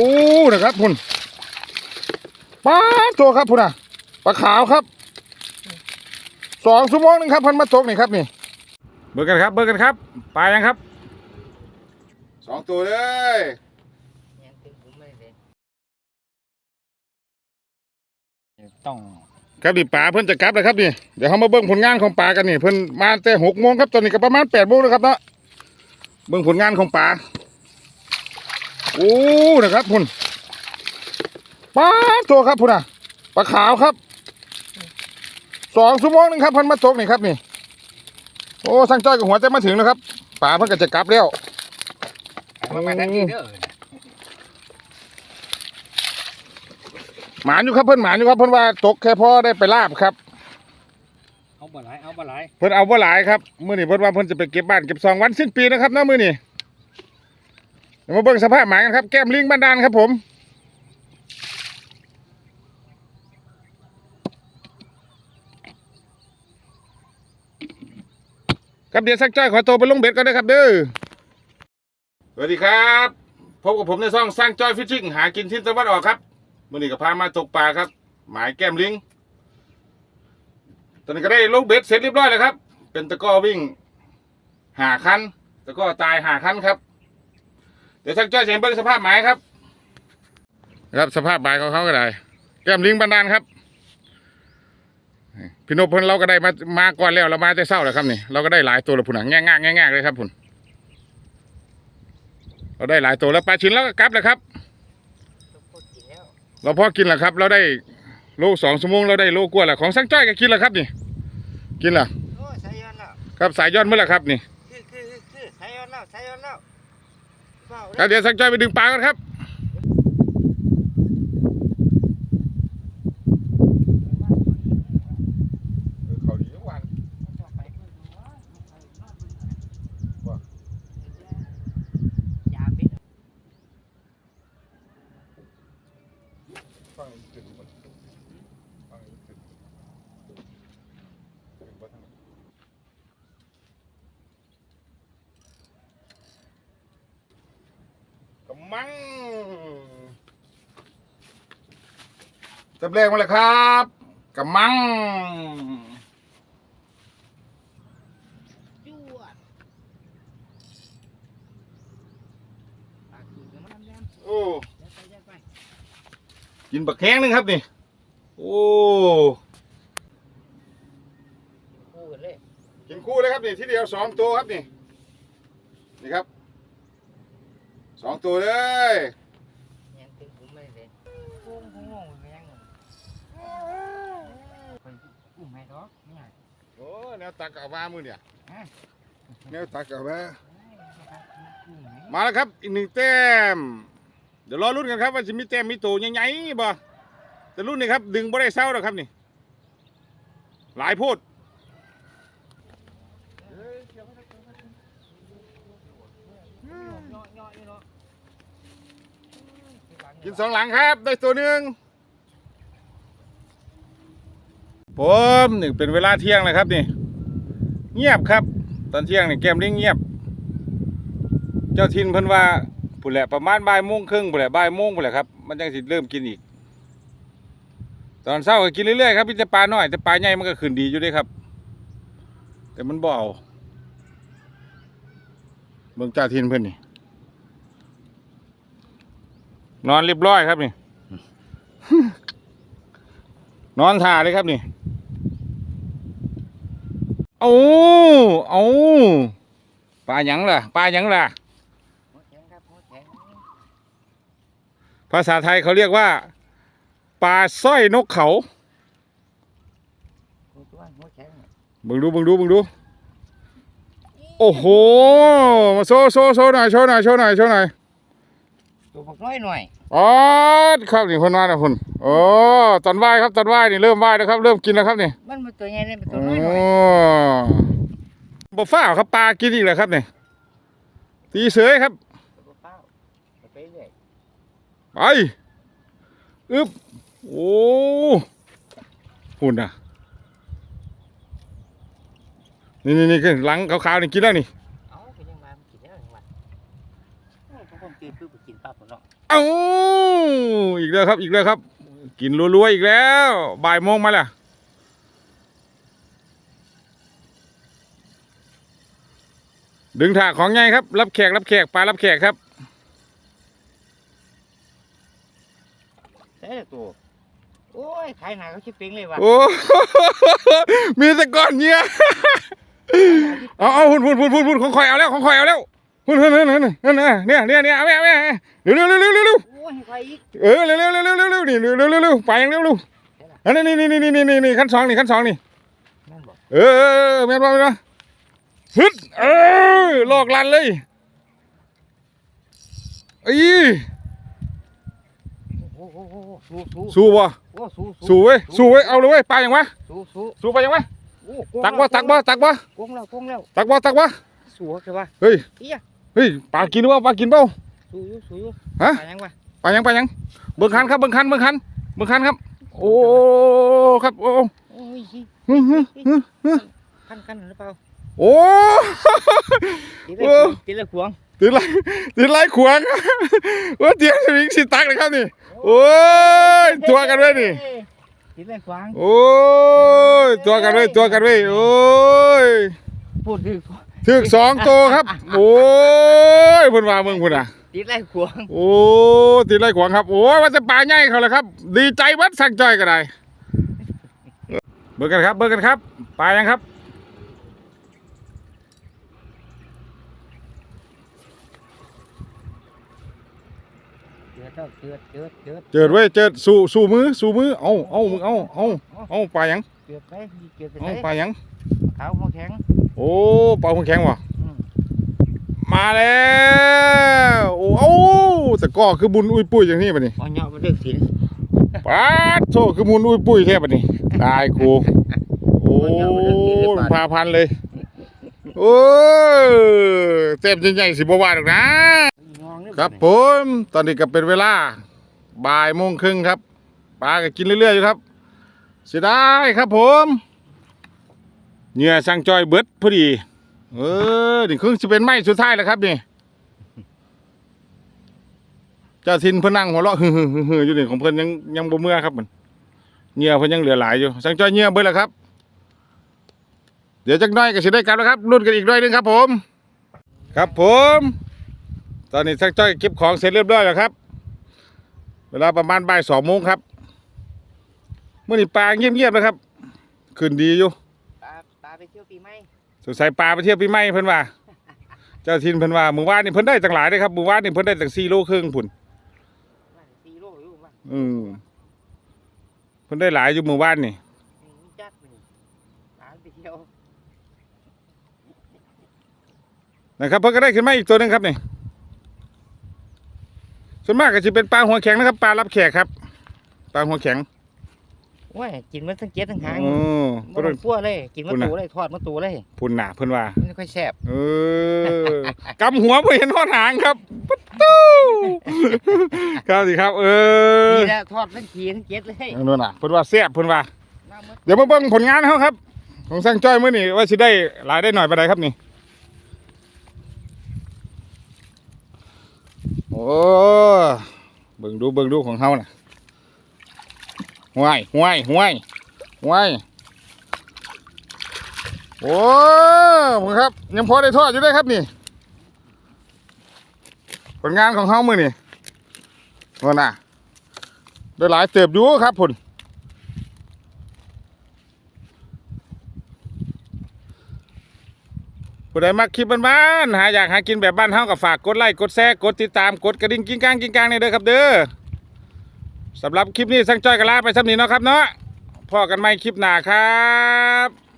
โอ้นะครับพุ่นป้าดตัวครับพุ่นอะปลาขาวครับสองชั่วโมงหนึงครับพันมาตกนี่ครับนี่ เบิกกันครับ เบิกกันครับปลายังครับสองตัวเลยยังตึงผมไม่ได้ต้องครับนี่ปลาเพิ่นจะกลับแล้วครับนี่เดี๋ยวเขามาเบิ่งผลงานของปลากันนี่เพิ่นมาแต่หกโมงครับตอนนี้ก็ประมาณแปดโมงแล้วครับเนาะเบิ่งผลงานของปลา โอ้นะครับพุ่นป้าดตัวครับพุ่นอะปลาขาวครับสองชั่วโมงหนึงครับเพันมาตกนี่ครับนี่ โอ้สั่งจ้อยกับหัวใจมาถึงแล้วครับปลาเพิ่นก็จะกลับแล้วมามาทันทีเด้อหมานอยู่ครับเพิ่นหมานอยู่ครับเพิ่นว่าตกแค่พอได้ไปลาบครับเอาบ่หลายเอาบ่หลายเพิ่นเอาบ่หลายครับมื้อนี้เพิ่นว่าเพิ่นจะไปเก็บบ้านเก็บซองวันสิ้นปีนะครับเนาะมื้อนี้ เดี๋ยวมาเบิ่งสภาพหมายกันครับ แก้มลิงบ้านดานครับผมครับเดี๋ยวสักจ้อยขอตัวไปลงเบ็ดก่อนนะครับเด้อ สวัสดีครับพบกับผมในช่องสร้างจ้อยฟิชชิ่งหากินทิศตะวันออกครับมื้อนี้ก็พามาตกปลาครับ หมายแก้มลิง ตอนนี้ก็ได้ลงเบ็ดเสร็จเรียบร้อยแล้วครับ เป็นตะก้อวิ่งหาคันตะก้อตายหาคันครับ เดี๋ยวช่างจ้อยจะเห็นเบิ้งสภาพหมายครับครับสภาพหมายของเขาก็ได้ แก้มลิงบันดาลครับพี่นพเพิ่นเราก็ได้มามาก่อนแล้วเรามาแต่เศร้าแล้วครับนี่เราก็ได้หลายตัวแล้วพุ่นอะแง่ง่ายง่ายๆเลยครับพุ่นเราได้หลายตัวแล้วปลาชินแล้วก็กลับแล้วครับต้องพูดกินแล้วเราพอกินแล้วครับ เราได้โลสองชั่วโมงเราได้โลกว่าแล้วของสังจ้อยก็กินแล้วครับนี่ กินแล้วโอ้ใส่ย้อนแล้วครับสายย้อนเมื่อไหร่ครับนี่คือคือคือคือใส่ย้อนแล้วใส่ย้อนแล้วเฝ้า ครับเดี๋ยวสักจ้อยไปดึงปลากันครับ เขาดีทุกวัน ยาพิษ ฟังถึงมันฟังถึงถึงบ่ทันกำ มังจับแรงมาเลยครับกำมังจวดปากคือกันมันแดงโอ้เดี๋ยวไปเดี๋ยวไปกินบักแข้งหนึงครับนี่ โอ้คู่กันเลยกินคู่เลยครับนี่ที่เดียวสองตัวครับนี่นี่ครับ สองตัวเลยยังตึงผมไม่ได้พุ่งพุ่งงงไปยังคนอุ้มให้ดอกไม่ใหญ่โอ้แนวตักเอามามือเนี่ยฮะแนวตักเอามาอุ้มให้มาแล้วครับอีกหนึ่งแต้มเดี๋ยวรอรุ่นกันครับว่าจะมีแต้มมีตัวใหญ่ๆบ่แต่รุ่นนี้ครับดึงบ่ได้เศร้าหรอกครับนี่ หลายโพด เนาะเนาะเนาะ กินสองหลังครับได้ตัวหนึ่งผมนี่เป็นเวลาเที่ยงเลยครับนี่ เงียบครับ ตอนเที่ยงนี่แก้มลิงเงียบ เจ้าทินเพิ่นว่าผู้นแหละประมาณบ่ายโมงครึ่งผู้นแหละบ่ายโมงผู้นแหละครับมันจังสิเริ่มกินอีก ตอนเช้าก็กินเรื่อยๆครับพี่แต่ปลาหน้อยแต่ปลาใหญ่มันก็ขึ้นดีอยู่ด้วยครับ แต่มันเอาเบิ่งเจ้าทินเพิ่นนี่ นอนเรียบร้อยครับนี่ นอนท่าเลยครับนี่เอาเอาปลาหยังล่ะปลาหยังล่ะ ภาษาไทยเขาเรียกว่าปลาสร้อยนกเขาเบิ่งดูเบิ่งดูเบิ่งดู โอ้โห มาโชว์โชว์โชว์หน่อยโชว์หน่อยโชว์หน่อยโชว์หน่อย ตัวบักน้อยหน่อยอ๋อครับนี่คนว่านะคุณโอ้ตอนไหว้ครับตอนไหว้นี่เริ่มไหว้แล้วครับ เริ่มกินแล้วครับนี่มันเป็นตัวใหญ่เนี่ยเป็นตัโอ้วน้อยหน่อยบ่ฟ้าวครับปลากินอีกแล้วครับนี่ตีเสยครับตัวเป้าไปเรื่อยไปอึบโอ้หุ่นอะนี่นี่นี่คือหลังขาวๆนี่กินแล้วนี่ เอาไปยังมามันกินแล้วยังมาโอ้พวกผมตื่นปุ๊บไปกินปั๊บหมด เนาะเอ้าอีกแล้วครับ อีกแล้วครับ กินรัวๆอีกแล้ว บ่ายโมงมาแล้วดึงถากของไงครับ รับแขกรับแขกปลารับแขกครับใช่ละตัวโอ้ยขายหนาเขาชิปปิ้งเลยว่ะโอ้มีแต่ก้อนเงี้ยเอาเอาหุ่นหุ่นหุ่นหุ่นหุ่นของคอยเอาแล้วของคอยเอาแล้ว หุ่นหุ่นหุ่นนหุ่นเนี่ยเนี่ยเนี่ยเอาไปเอาไปเร็วเร็วเร็วเร็วเร็วเร็วโอ้ยให้ใครอีกเออเร็วเร็วเร็วเร็วเร็วเร็วนี่เร็วเร็วเร็วเร็วไปอย่างเร็วเร็วอันนี้นี่นี่นี่นี่นี่นี่ขั้นสองนี่ขั้นสองนี่เออเออแม่นบ่แม่นบ่ฮึดเออลอกลันเลยอีสู้สู้สู้บ่โอ้สู้เว้ยสู้เว้ยเอาเลยเว้ยไปยังวะสู้ไปยังวะตักบ่ตักบ่ตักบ่กงแล้วกงแล้วตักบ่ตักบ่สู้ใช่ปะเฮ้ย เอี้ยเฮ้ยปลากินหรือเปล่าปลากินเปล่าสู้อยู่สู้อยู่ฮะ ไปยังวะไปยังไปยังเบิ่งคันครับเบิ่งคันเบิ่งคันเบิ่งคันครับ โอ้ครับโอ้โอ้ยฮึฮึฮึฮึขั้นขั้นหรือเปล่าโอ้ตีเลยตีเลยขวงติดไรติดไรขวางว่าเตียงสวิงสิตักเลยครับนี่โอ้ยตัวกันไว้นี่ตีเลยขวางโอ้ยตัวกันไว้ตัวกันไว้โอ้ยพูดถึง ถึกสองตัวครับ โอ้ยเพิ่นว่าเมืองพุ่นอะตีเลยขวงโอ้ติดไรขวางครับ โอ้ยว่าจะปลาใหญ่เขาแล้วครับ ดีใจวัดสักจ้อยก็ได้ เบิ่งกันครับ เบิ่งกันครับปลายังครับเดือดแล้วเดือดเดือดเดือดเจิดไว้ยเจิดสู้สู้มือสู้มือเอาเอามึงเอาเอาเอาปลายังเดือดไปเดือดไปเอาไหนปลายังขาวหัวแข็ง โอ้ปลาหัวแข็งว่ะอืมมาแล้วโอ้เอ้าแต่ก็คือบุญอุ้ยปุ้ยอย่างนี้ปะนี่เอาเหยาะมาเดือดสิปาดโซคือบุญอุ้ยปุ้ยแท้ปะนี่ได้กูโอ้พาพันเลยโอ้ยเต็มใหญ่ๆสิบวาดหรอกนะงองนี่ครับผมตอนนี้ก็เป็นเวลาบ่ายโมงครึ่งครับปลาก็กินเรื่อยๆอยู่ครับเสียดายครับผม เหงื่อสังจอยเบิดพอดี เออนี่ครึ่งจะเป็นไม้สุดท้ายแล้วครับนี่เจ้าทินเพิ่นนั่งหัวเราะฮึ่ยๆๆอยู่นี่ของเพิ่นยังยังบ่เมื่อครับมันเหงื่อเพิ่นยังเหลือหลายอยู่ สังจอยเหงื่อเบิดแล้วครับ เดี๋ยวจักน้อยก็สิได้กลับแล้วครับรุ่นกันอีกด้วยหนึงครับ ผม ครับผม ตอนนี้สักจ้อยเก็บของเสร็จเรียบร้อยแล้วครับ เวลาประมาณบ่ายสองโมงครับเมื่อนี้ปลาเงียบๆนะครับ ขึ้นดีอยู่ ไปเที่ยวปีใหม่สงสัยปลาไปเที่ยวปีใหม่เพิ่นว่า เจ้าทินเพิ่นว่าหมู่บ้านนี่เพิ่นได้ตั้งหลายเลยครับหมู่บ้านนี่เพิ่นได้ตั้งสี่โลครึ่งพุ่นว่าสี่โลอยู่ว่าอืมเพิ่นได้หลายอยู่หมู่บ้านนี่มีจัดนี่ตาไปเที่ยวนะครับเพิ่นก็ได้ขึ้นมาอีกตัวหนึงครับนี่ส่วนมากก็จะเป็นปลาหัวแข็งนะครับปลารับแขกครับปลาหัวแข็ง โอ้ยกินมันทั้งเจ็ดทั้งหางอือบ่ต้องคั่วเลย กินมาคุณน่ะตูเลยทอดมาตูเลยพุ่นหนาเพิ่นว่าไม่ค่อยแซ่บเออกำหัวบ่เห็นหอดหางครับปุ๊ดตู้ครับสิครับเออนี่แหละทอดทั้งขีทั้งเจ็ดเลยนั่นน่ะเพิ่นว่าแซ่บเพิ่นว่าน้ำมันเดี๋ยวมาเบิ่งผลงานเฮาครับ ของสังจ้อยมื้อนี้ว่าสิได้หลายได้หน่อยปานใดครับนี่โอ้เบิ่งดูเบิ่งดูของเฮาน่ะ ห่วยห่วยห่วยห่วยโอ้ผมครับ ยังพอได้ทอดอยู่ได้ครับนี่ ผลงานของเฮามือนี่ว่าน่ะได้หลายเติบอยู่ครับผลผู้ใดมักคลิปบ้านๆหาอยากหากินแบบบ้านเฮาก็ฝากกดไลค์กดแชร์กดติดตามกดกระดิ่งกิ้งก้างกิ้งก้างนี่เด้อครับเด้อ สำหรับคลิปนี้สังจ้อยก็ลาไปสักนี้เนาะครับเนาะพ่อกันใหม่คลิปหน้าครับ